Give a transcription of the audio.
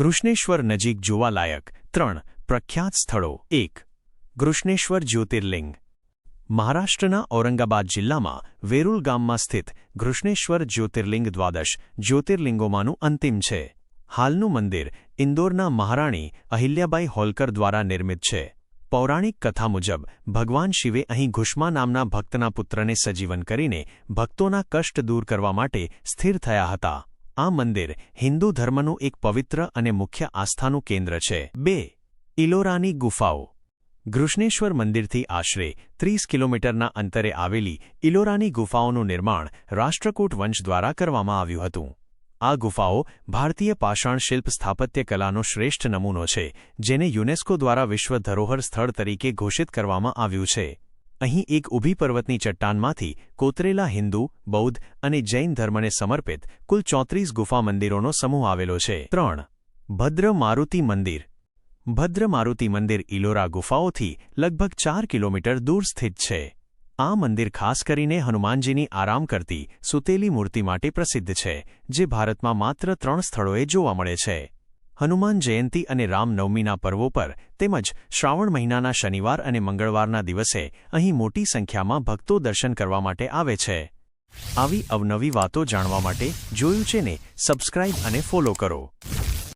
ગૃષ્ણેશ્વર નજીક જોવાલાયક ત્રણ પ્રખ્યાત સ્થળો. એક ગૃષ્ણેશ્વર જ્યોતિર્લિંગ. મહારાષ્ટ્રના ઔરંગાબાદ જિલ્લામાં વેરુલ ગામમાં સ્થિત ગૃષ્ણેશ્વર જ્યોતિર્લિંગ દ્વાદશ જ્યોતિર્લિંગોમાંનું અંતિમ છે. હાલનું મંદિર ઇન્દોરના મહારાણી અહિલ્યાબાઈ હોલકર દ્વારા નિર્મિત છે. પૌરાણિક કથા મુજબ, ભગવાન શિવે અહીં ઘુષ્મા નામના ભક્તના પુત્રને સજીવન કરીને ભક્તોના કષ્ટ દૂર કરવા માટે સ્થિર થયા હતા. આ મંદિર હિન્દુ ધર્મનું એક પવિત્ર અને મુખ્ય આસ્થાનું કેન્દ્ર છે. બે. ઇલોરાની ગુફાઓ. ઘૃષ્ણેશ્વર મંદિરથી આશરે ત્રીસ કિલોમીટરના અંતરે આવેલી ઇલોરાની ગુફાઓનું નિર્માણ રાષ્ટ્રકૂટ વંશ દ્વારા કરવામાં આવ્યું હતું. આ ગુફાઓ ભારતીય પાષાણ શિલ્પ સ્થાપત્ય કલાનો શ્રેષ્ઠ નમૂનો છે, જેને યુનેસ્કો દ્વારા વિશ્વ ધરોહર સ્થળ તરીકે ઘોષિત કરવામાં આવ્યું છે. અહીં એક ઊભી પર્વતની ચટ્ટાનમાંથી કોતરેલા હિન્દુ, બૌદ્ધ અને જૈન ધર્મને સમર્પિત કુલ ચોત્રીસ ગુફા મંદિરોનો સમૂહ આવેલો છે. ત્રણ. ભદ્ર મારુતિ મંદિર. ભદ્ર મારુતિ મંદિર ઇલોરા ગુફાઓથી લગભગ ચાર કિલોમીટર દૂર સ્થિત છે. આ મંદિર ખાસ કરીને હનુમાનજીની આરામ કરતી સુતેલી મૂર્તિ માટે પ્રસિદ્ધ છે, જે ભારતમાં માત્ર ત્રણ સ્થળોએ જોવા મળે છે. હનુમાન જયંતી અને રામનવમીના પર્વો પર તેમજ શ્રાવણ મહિનાના શનિવાર અને મંગળવારના દિવસે અહીં મોટી સંખ્યામાં ભક્તો દર્શન કરવા માટે આવે છે. આવી અવનવી વાતો જાણવા માટે જોયું છે ને, સબસ્ક્રાઇબ અને ફોલો કરો.